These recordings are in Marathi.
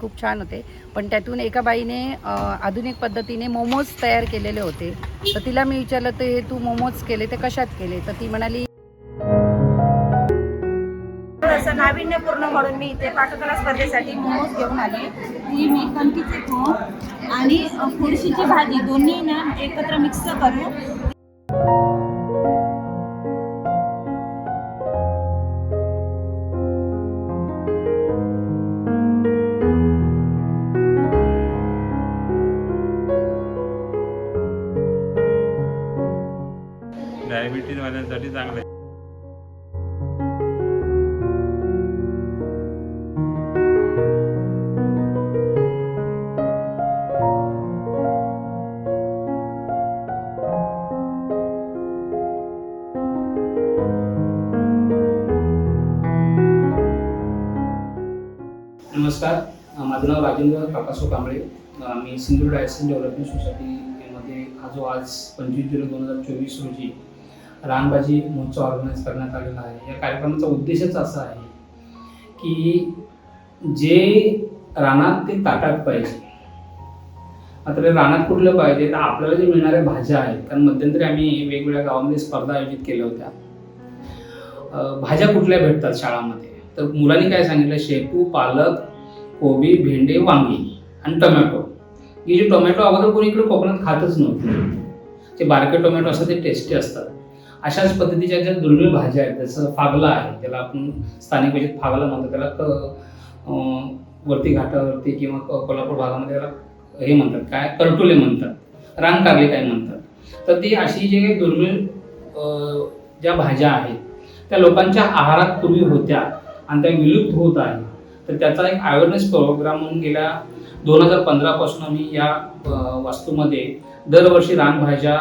खूप छान होते. पण त्यातून एका बाईने आधुनिक पद्धतीने मोमोज तयार केलेले होते. तर तिला मी विचारलं तर हे तू मोमोज केले ते कशात केले? तर ती म्हणाली थोडंसं नाविन्यपूर्ण म्हणून मी इथे पाककला स्पर्धेसाठी मोमोज घेऊन आले. ती मी कणकीचे खो आणि अ, फुडशीची भाजी. दोन्ही ना एकत्र मिक्स करू. डायबिटीज वाल्यांसाठी चांगलं आहे. नमस्कार. माझं नाव राजेंद्र काकासो कांबळे. मी सिंधुदुर्ग डायसन डेव्हलपमेंट सोसायटीमध्ये हा जो आज पंचवीस जुलै दोन हजार चोवीस रोजी रानबाजी महोत्सव ऑर्गनाईज करण्यात आलेला आहे. या कार्यक्रमाचा उद्देशच असा आहे की जे रानात ते ताटात पाहिजे. मात्र रानात कुठलं पाहिजे? तर आपल्याला जे मिळणाऱ्या भाज्या आहेत कारण मध्यंतरी आम्ही वेगवेगळ्या गावामध्ये स्पर्धा आयोजित केल्या होत्या. भाज्या कुठल्या भेटतात शाळामध्ये? तर मुलांनी काय सांगितलं? शेपू पालक कोबी भेंडे वांगी आणि टोमॅटो. ही जी टोमॅटो अगोदर कोणी इकडे कोकणात खातच नव्हते. ते बारके टोमॅटो असतात ते टेस्टी असतात. अशाच पद्धतीच्या ज्या दुर्मिळ भाज्या आहेत जसं फागला आहे त्याला आपण स्थानिक भाषेत फागला म्हणतो त्याला क वरती घाटावरती किंवा क- कोल्हापूर भागामध्ये त्याला हे म्हणतात काय करटुले म्हणतात रानकारले काय म्हणतात. तर ती अशी जे काही दुर्मिळ ज्या भाज्या आहेत त्या लोकांच्या आहारात पूर्वी होत्या आणि त्या विलुप्त होत आहे तर त्याचा एक अवेअरनेस प्रोग्राम म्हणून गेल्या दोन हजार पंधरापासून आम्ही या वास्तूमध्ये दरवर्षी रानभाज्या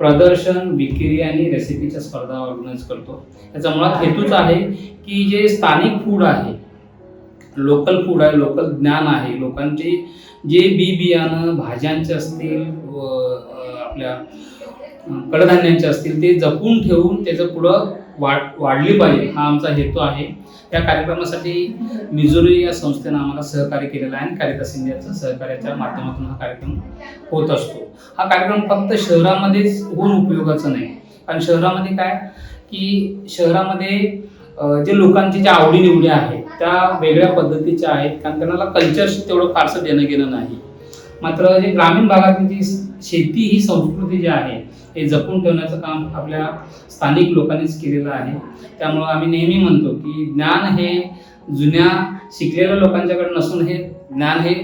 प्रदर्शन विक्री आणि रेसिपीच्या स्पर्धा ऑर्गनाईज करतो. याचा मुळात हेतूच आहे की जे स्थानिक फूड आहे लोकल फूड आहे लोकल ज्ञान आहे लोकांचे जे बी बियाणं भाज्यांचे असतील आपल्या कडधान्यांचे असतील ते जपून ठेवून त्याचं पुढं वाढ वाढली पाहिजे हा आमचा हेतू आहे. या कार्यक्रमासाठी मिझोरी या संस्थेनं आम्हाला सहकार्य केलेलं आहे आणि कारितास इंडियाच्या सहकार्याच्या माध्यमातून हा कार्यक्रम होत असतो. हा कार्यक्रम फक्त शहरामध्येच होऊन उपयोगाचा नाही. कारण शहरामध्ये काय? की शहरामध्ये जे लोकांची ज्या आवडीनिवडी आहेत त्या वेगळ्या पद्धतीच्या आहेत. कारण त्यांना कल्चरशी तेवढं फारसं देणं गेलं नाही. मात्र जे ग्रामीण भागातली जी शेती ही संस्कृती जी आहे हे जपून ठेवण्याचं काम आपल्या स्थानिक लोकांनीच केलेलं आहे. त्यामुळं आम्ही नेहमी म्हणतो की ज्ञान हे जुन्या शिकलेल्या लोकांच्याकडे नसून हे ज्ञान हे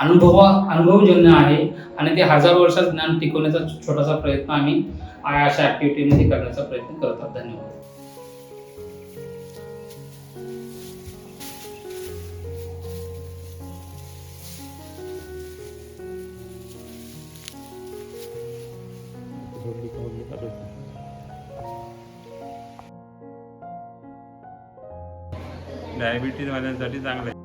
अनुभव अनुभवजन्य आहे आणि ते हजारो वर्षात ज्ञान टिकवण्याचा छोटासा प्रयत्न आम्ही अशा ॲक्टिव्हिटीमध्ये करण्याचा प्रयत्न करत आहोत. धन्यवाद. डायबिटीज वाल्यांसाठी चांगलं आहे.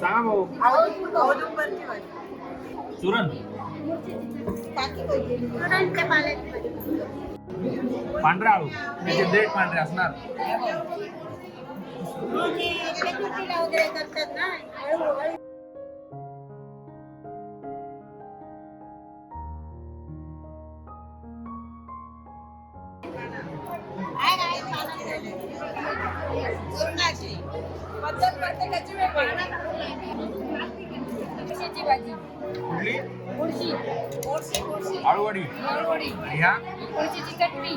सांगा भाऊ. चुरण. पांढरा आळू त्याचे देठ पांढरे असणार. वगैरे करतात ना? हळू हळू कशाची भाजी. कुठली बुरशी आळूवडी. अळूवडी आणि ह्या? कोळशीची चटणी.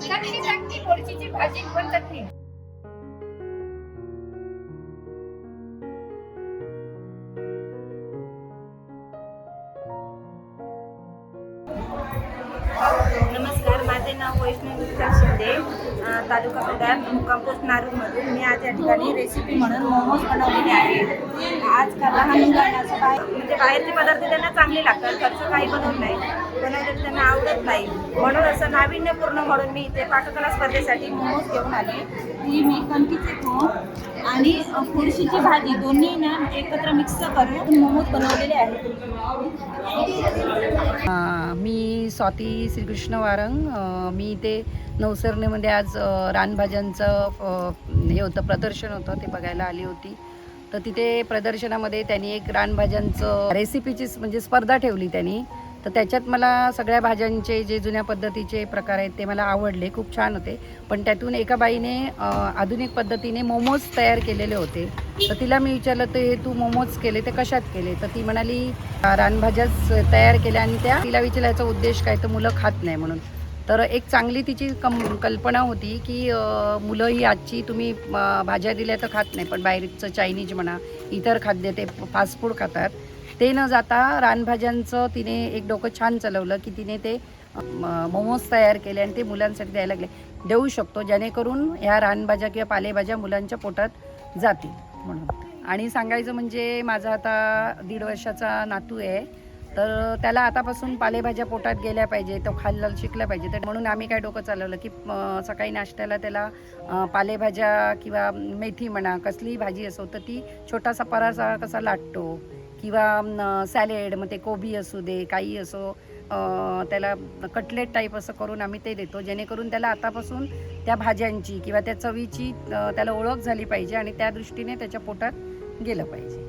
चटणी चटणी कोळशीची भाजी पण चटणी? तालुका तालुका प्रधान कंपोस्ट नारूरमधून मी आज या ठिकाणी रेसिपी म्हणून मोमोज बनवलेले आहे. आज का लहान मुलांना असं बाहेर म्हणजे बाहेरचे पदार्थ त्यांना चांगले लागतात घरचं काही बनवत नाही. बनवलेलं त्यांना आवडत नाही. म्हणून असं नाविन्यपूर्ण म्हणून मी इथे पाककला स्पर्धेसाठी मोमोज घेऊन आले. ती मी कणकीचे गहू आणि अं, भाजी दोन्ही ना एकत्र मिक्स करून मोमोज बनवलेले आहेत. मी स्वाती श्रीकृष्ण वारंग. मी इथे नवसरणीमध्ये आज रानभाज्यांचं हे होतं प्रदर्शन होतं ते बघायला आली होती. तर तिथे प्रदर्शनामध्ये त्यांनी एक रानभाज्यांचं रेसिपीची म्हणजे स्पर्धा ठेवली त्यांनी. तर त्याच्यात मला सगळ्या भाज्यांचे जे जुन्या पद्धतीचे प्रकार आहेत ते मला आवडले. खूप छान होते. पण त्यातून एका बाईने आधुनिक पद्धतीने मोमोज तयार केलेले होते. तर तिला मी विचारलं ते तू मोमोज केले ते कशात केले? तर ती म्हणाली रानभाज्याच तयार केल्या आणि त्या तिला विचारायचा उद्देश काय तर मुलं खात नाही म्हणून. तर एक चांगली तिची कम कल्पना होती की मुलं ही आजची तुम्ही भाज्या दिल्या तर खात नाही पण बाहेरचं चायनीज म्हणा इतर खाद्य ते फास्ट फूड खातात. ते न जाता रानभाज्यांचं तिने एक डोकं छान चालवलं की तिने ते मोमोज तयार केले आणि ते मुलांसाठी द्यायला लागले. देऊ शकतो जेणेकरून ह्या रानभाज्या किंवा पालेभाज्या मुलांच्या पोटात जातील म्हणून. आणि सांगायचं म्हणजे माझा आता दीड वर्षाचा नातू आहे. तर त्याला आतापासून पालेभाज्या पोटात गेल्या पाहिजे तो खायला शिकला पाहिजे. तर म्हणून आम्ही काय डोकं चालवलं की सकाळी नाश्त्याला त्याला पालेभाज्या किंवा मेथी म्हणा कसलीही भाजी असो तर ती छोटासा परासा कसा लाटतो किंवा सॅलेड मग ते कोबी असू दे काही असो त्याला कटलेट टाईप असं करून आम्ही ते देतो. जेणेकरून त्याला आतापासून त्या भाज्यांची किंवा त्या चवीची त्याला ओळख झाली पाहिजे आणि त्या दृष्टीने त्याच्या पोटात गेलं पाहिजे.